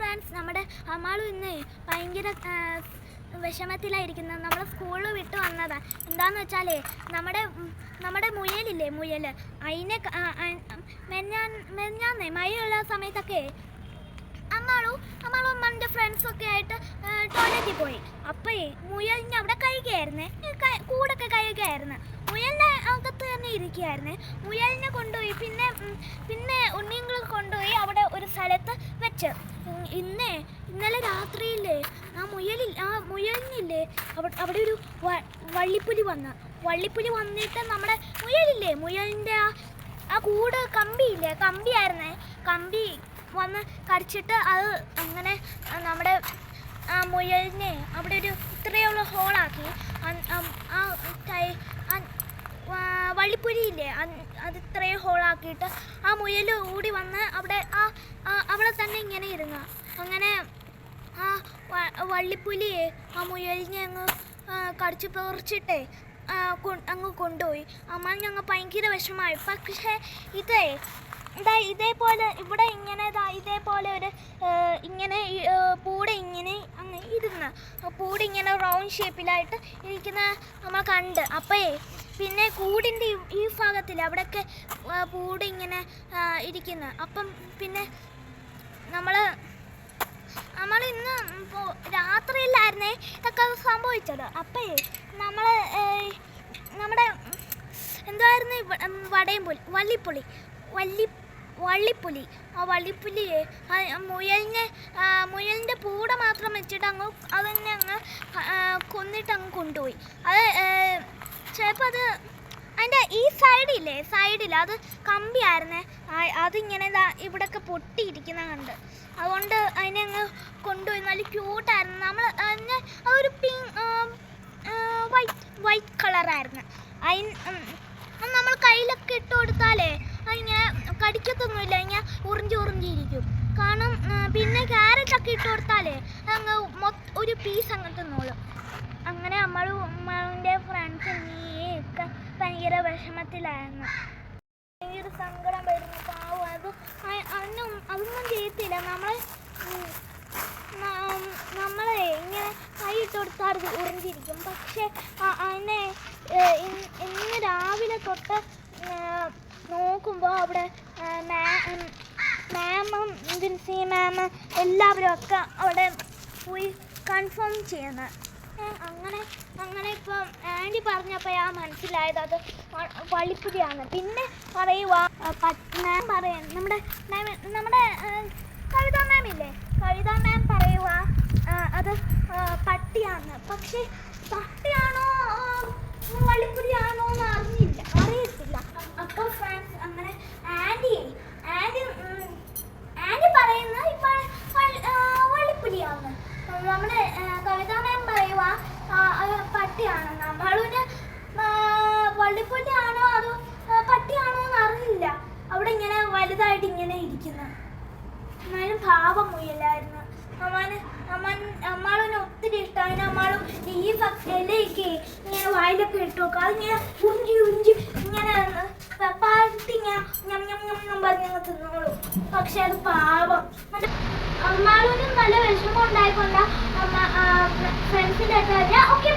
Friends നമ്മുടെ അമ്മാളും ഇന്ന് ഭയങ്കര വിഷമത്തിലായിരിക്കുന്നത് നമ്മൾ സ്കൂളിൽ വിട്ട് വന്നതാണ് എന്താന്ന് വെച്ചാലേ നമ്മുടെ നമ്മുടെ മുയലില്ലേ മുയൽ? അതിനെ മെഞ്ഞാൻ മെഞ്ഞാന്നേ മഴയുള്ള സമയത്തൊക്കെ അമ്മാളും അമ്മാളും അമ്മാന്റെ ഫ്രണ്ട്സൊക്കെ ആയിട്ട് ടോയ്ലറ്റിൽ പോയി. അപ്പോൾ മുയലിന് അവിടെ കഴിക്കുകയായിരുന്നേ. കൂടൊക്കെ കഴിക്കുകയായിരുന്നു. മുയലിന്റെ അകത്ത് തന്നെ ഇരിക്കുകയായിരുന്നേ. മുയലിനെ കൊണ്ടുപോയി പിന്നെ പിന്നെ ഉണ്ണിയങ്ങൾ കൊണ്ടുപോയി അവിടെ ഒരു സ്ഥലത്ത് വെച്ച്. ഇന്നേ ഇന്നലെ രാത്രിയില്ലേ ആ മുയലിൽ ആ മുയലിനില്ലേ അവിടെ ഒരു വള്ളിപ്പുലി വന്ന്. വള്ളിപ്പുലി വന്നിട്ട് നമ്മുടെ മുയലില്ലേ മുയലിന്റെ ആ ആ കൂട് കമ്പിയില്ലേ കമ്പിയായിരുന്നേ. കമ്പി വന്ന് കടിച്ചിട്ട് അത് അങ്ങനെ നമ്മുടെ ആ മുയലിനെ അവിടെ ഒരു ഇത്രയുള്ള ഹോളാക്കി. ആ ടൈ വള്ളിപ്പുലിയില്ലേ അത് ഇത്രയും ഹോളാക്കിയിട്ട് ആ മുയൽ ഓടി വന്ന് തന്നെ ഇങ്ങനെ ഇരുന്നു. അങ്ങനെ ആ വള്ളിപ്പുലിയെ ആ മുയലിനെ അങ്ങ് കടിച്ചു പറിച്ചിട്ടേ അങ്ങ് കൊണ്ടുപോയി. അമ്മ ഞങ്ങൾ ഭയങ്കര വിഷമായി പക്ഷേ ഇതേ ഇതാ ഇതേപോലെ ഇവിടെ ഇങ്ങനെ ഇതാ ഇതേപോലെ ഒരു ഇങ്ങനെ പൂടെ ഇങ്ങനെ അങ്ങ് ഇരുന്ന് പൂടെ ഇങ്ങനെ റൗണ്ട് ഷേപ്പിലായിട്ട് ഇരിക്കുന്ന നമ്മൾ കണ്ട്. അപ്പേ പിന്നെ കൂടിന്റെ ഈ- ഭാഗത്തിൽ അവിടെയൊക്കെ പൂട് ഇങ്ങനെ ഇരിക്കുന്നു. അപ്പം പിന്നെ നമ്മൾ നമ്മൾ ഇന്ന് രാത്രിയില്ലായിരുന്നേ ഇതൊക്കെ സംഭവിച്ചത്. അപ്പേ നമ്മൾ നമ്മുടെ എന്തായിരുന്നു ഈ വ- ഉം, വടയും പുലി വള്ളിപ്പുളി വള്ളി വള്ളിപ്പുലി. ആ വള്ളിപ്പുലിയെ മുയലിനെ മുയലിന്റെ പൂട മാത്രം വെച്ചിട്ട് അങ്ങ് അതിനെ അങ്ങ് കൊന്നിട്ട് അങ്ങ് കൊണ്ടുപോയി. അത് ചിലപ്പോൾ അത് അതിന്റെ ഈ സൈഡില്ലേ സൈഡിൽ അത് കമ്പിയായിരുന്നേ. അതിങ്ങനെ ഇവിടെ ഇവിടെയൊക്കെ പൊട്ടിയിരിക്കുന്ന കണ്ട്. അതുകൊണ്ട് അതിനെ അങ്ങ് കൊണ്ടുപോയി. നല്ല ക്യൂട്ടായിരുന്നു നമ്മൾ അതിനെ ഒരു പിങ് വൈറ്റ് വൈറ്റ് കളറായിരുന്നു അതിന് അത് നമ്മൾ കയ്യിലൊക്കെ ഇട്ട് കൊടുത്താലേ അതിങ്ങനെ കടിക്കത്തൊന്നുമില്ല. ഇങ്ങനെ ഉറിഞ്ചി ഉറിഞ്ചിരിക്കും. കാരണം പിന്നെ ക്യാരറ്റ് ഒക്കെ ഇട്ട് കൊടുത്താലേ അങ്ങ് മൊത്ത ഒരു പീസ് അങ്ങനത്തെ നോളും അങ്ങനെ നമ്മൾ നമ്മളുടെ ഫ്രണ്ട്സ് നീയൊക്കെ ഭയങ്കര വിഷമത്തിലായിരുന്നു. ഭയങ്കര സങ്കടം വരുന്നു. പാവം. അത് അന്നും അതൊന്നും ചെയ്യത്തില്ല. നമ്മൾ നമ്മളെ ഇങ്ങനെ കൈ ഇട്ട് കൊടുത്താൽ അത് പക്ഷെ അതിനെ ഇന്ന് രാവിലെ തൊട്ട് നോക്കുമ്പോൾ അവിടെ മാമും ജിൻസി മാം എല്ലാവരും ഒക്കെ അവിടെ പോയി കൺഫേം ചെയ്യുന്നത് അങ്ങനെ അങ്ങനെ ഇപ്പം ആന്റി പറഞ്ഞപ്പോൾ ഞാൻ മനസ്സിലായത് അത് വള്ളിപ്പുലിയാണ് പിന്നെ പറയുക മാം പറയാൻ നമ്മുടെ നമ്മുടെ കവിത മാം ഇല്ലേ കവിത മാം പറയുക അത് പട്ടിയാണ്. പക്ഷേ പട്ടിയാണോ ആ, വള്ളിപ്പുലിയാണോ എന്ന് അറിഞ്ഞില്ല അറിയത്തില്ല അപ്പോൾ ഫ്രണ്ട്സ് അങ്ങനെ ആന്റി ആന്റി ഉം, ആന്റി പറയുന്നത് ഇപ്പോൾ വള്ളി- ആ, വള്ളിപ്പുലിയാണ് നമ്മുടെ കവിത മാം പറയുക ആ, അത് പട്ടിയാണ്. നമ്മളിന് വള്ളിപ്പുലിയാണോ അതോ പട്ടിയാണോ എന്ന് അറിയില്ല അവിടെ ഇങ്ങനെ വലുതായിട്ട് ഇങ്ങനെ ഇരിക്കുന്നു. എന്നാലും പാപം മുയലായിരുന്നു. അമ്മാന് അമ്മൻ അമ്മാളിന് ഒത്തിരി ഇഷ്ടമാണ് അമ്മാളും ഈ ഇലയൊക്കെ ഇങ്ങനെ വായിലൊക്കെ ഇട്ട് വെക്കും. അതിങ്ങനെ ഉഞ്ചി ഉഞ്ചി ഇങ്ങനെ പാട്ടി ഇങ്ങനെ പക്ഷെ അത് പാവം. അമ്മാളിനും നല്ല വിഷമം ഉണ്ടായിക്കൊണ്ട് അമ്മ ഫ്രണ്ട്സിന്റെ അടുത്ത് ഓക്കെ